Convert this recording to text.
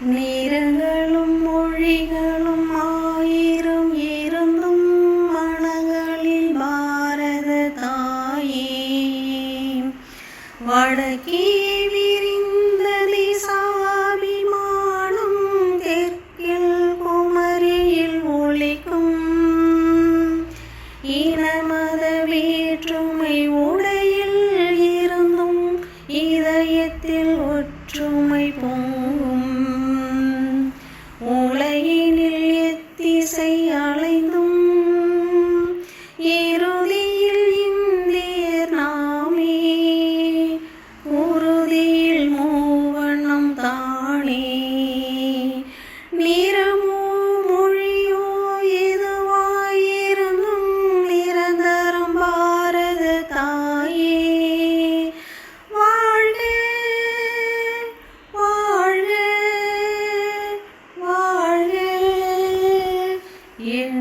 நிறங்களும் மொழிகளும் ஆயிரம் இருந்தும் மனங்களில் பாரத தாயே வடக்கே விரிந்த திசாபிமானம் தெற்கில் குமரியில் ஒளிக்கும் இனமத வேற்றுமை ஒளி y